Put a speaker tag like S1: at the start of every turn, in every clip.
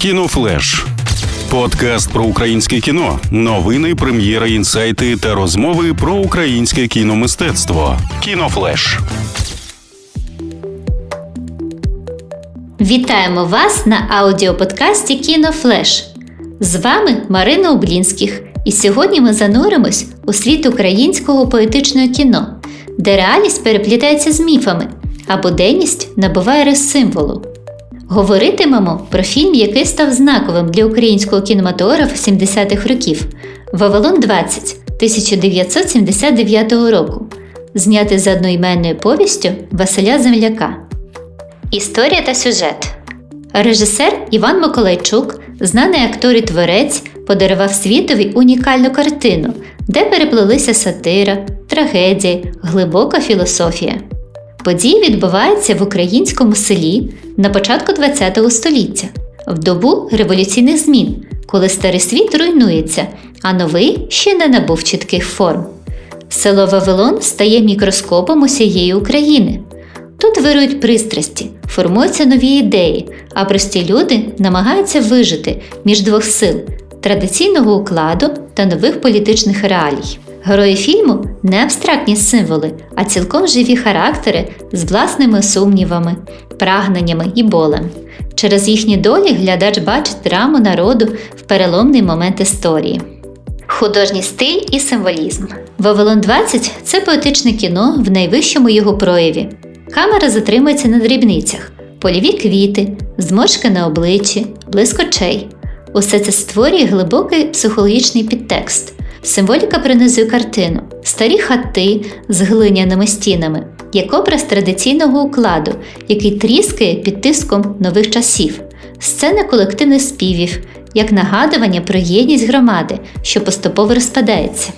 S1: Кінофлеш. Подкаст про українське кіно, новини, прем'єри, інсайти та розмови про українське кіномистецтво. Кінофлеш.
S2: Вітаємо вас на аудіоподкасті Кінофлеш. З вами Марина Облінських, і сьогодні ми зануримось у світ українського поетичного кіно, де реальність переплітається з міфами, а буденність набуває рис символу. Говоритимемо про фільм, який став знаковим для українського кінематографа 70-х років Вавилон 20 1979 року, знятий за одноіменною повістю Василя Земляка. Історія та сюжет. Режисер Іван Миколайчук, знаний актор і творець, подарував світові унікальну картину, де переплелися сатира, трагедія, глибока філософія. Події відбуваються в українському селі на початку ХХ століття, в добу революційних змін, коли старий світ руйнується, а новий ще не набув чітких форм. Село Вавилон стає мікроскопом усієї України. Тут вирують пристрасті, формуються нові ідеї, а прості люди намагаються вижити між двох сил традиційного укладу та нових політичних реалій. Герої фільму не абстрактні символи, а цілком живі характери з власними сумнівами, прагненнями і болем. Через їхні долі глядач бачить драму народу в переломний момент історії. Художній стиль і символізм. Вавилон 20 це поетичне кіно в найвищому його прояві. Камера затримується на дрібницях, польові квіти, зморшки на обличчі, блиск очей. Усе це створює глибокий психологічний підтекст. Символіка принизує картину, старі хати з глиняними стінами, як образ традиційного укладу, який тріскає під тиском нових часів, сцена колективних співів, як нагадування про єдність громади, що поступово розпадається.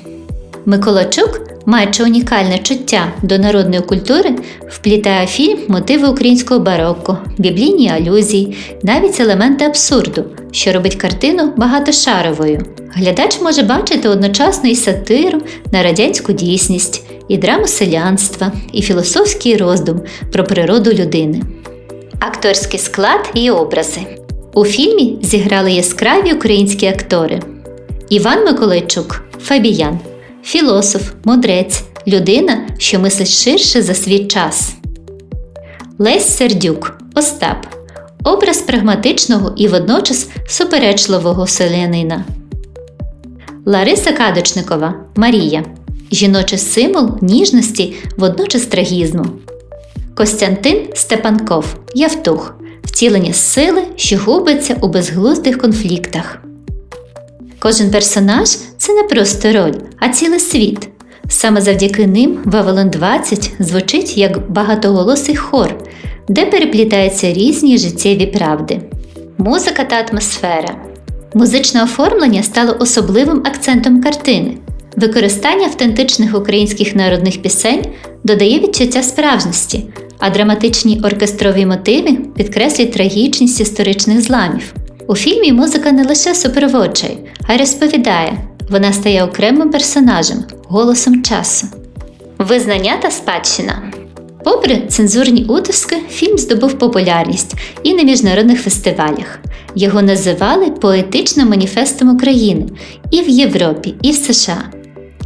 S2: Миколачук, маючи унікальне чуття до народної культури, вплітає фільм мотиви українського барокко, біблійні алюзії, навіть елементи абсурду, що робить картину багатошаровою. Глядач може бачити одночасно і сатиру на радянську дійсність, і драму селянства, і філософський роздум про природу людини. Акторський склад і образи. У фільмі зіграли яскраві українські актори: Іван Миколайчук Фабіян, філософ, мудрець, людина, що мислить ширше за свій час. Лесь Сердюк Остап. Образ прагматичного і водночас суперечливого селянина. Лариса Кадочникова Марія. Жіночий символ ніжності, водночас трагізму. Костянтин Степанков Явтух. Втілення сили, що губиться у безглуздих конфліктах. Кожен персонаж це не просто роль, а цілий світ. Саме завдяки ним Вавилон 20 звучить як багатоголосий хор, де переплітаються різні життєві правди. Музика та атмосфера. Музичне оформлення стало особливим акцентом картини. Використання автентичних українських народних пісень додає відчуття справжності, а драматичні оркестрові мотиви підкреслюють трагічність історичних зламів. У фільмі музика не лише супроводжує, розповідає, вона стає окремим персонажем, голосом часу. Визнання та спадщина. Попри цензурні утиски, фільм здобув популярність і на міжнародних фестивалях. Його називали поетичним маніфестом України і в Європі, і в США.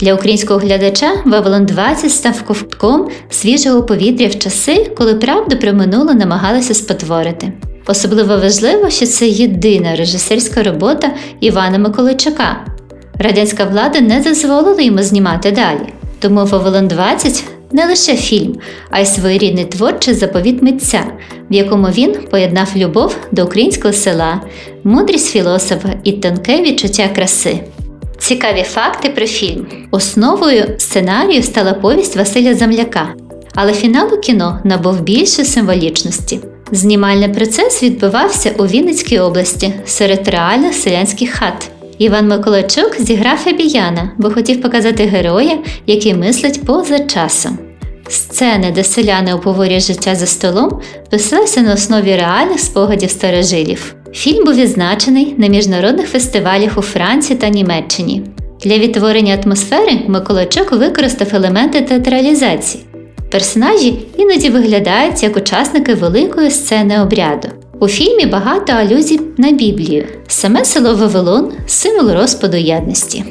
S2: Для українського глядача Вавилон 20 став ковтком свіжого повітря в часи, коли правду про минуле намагалися спотворити. Особливо важливо, що це єдина режисерська робота Івана Миколайчука. Радянська влада не дозволила йому знімати далі, тому Вавилон 20 не лише фільм, а й своєрідний творчий заповіт митця, в якому він поєднав любов до українського села, мудрість філософа і тонке відчуття краси. Цікаві факти про фільм. Основою сценарію стала повість Василя Замляка, але фіналу кіно набув більше символічності. Знімальний процес відбувався у Вінницькій області серед реальних селянських хат. Іван Миколайчук зіграв Фабіяна, бо хотів показати героя, який мислить поза часом. Сцени, де селяни обговорюють життя за столом, писалися на основі реальних спогадів старожилів. Фільм був відзначений на міжнародних фестивалях у Франції та Німеччині. Для відтворення атмосфери Миколайчук використав елементи театралізації. Персонажі іноді виглядають як учасники великої сцени обряду. У фільмі багато алюзій на Біблію. Саме село Вавилон символ розпаду ядності.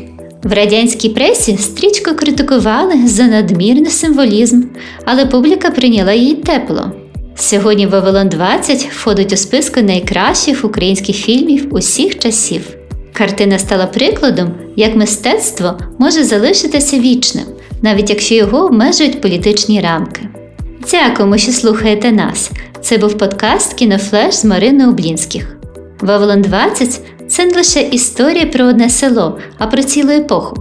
S2: В радянській пресі стрічку критикували за надмірний символізм, але публіка прийняла її тепло. Сьогодні Вавилон 20 входить у списку найкращих українських фільмів усіх часів. Картина стала прикладом, як мистецтво може залишитися вічним, навіть якщо його обмежують політичні рамки. Дякуємо, що слухаєте нас. Це був подкаст Кінофлеш з Мариною Облінських. Вавилон 20 це не лише історія про одне село, а про цілу епоху.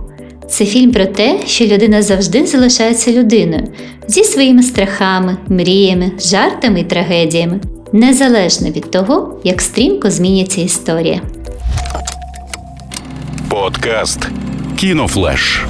S2: Це фільм про те, що людина завжди залишається людиною зі своїми страхами, мріями, жартами і трагедіями, незалежно від того, як стрімко змінюється історія.
S1: Подкаст Кінофлеш.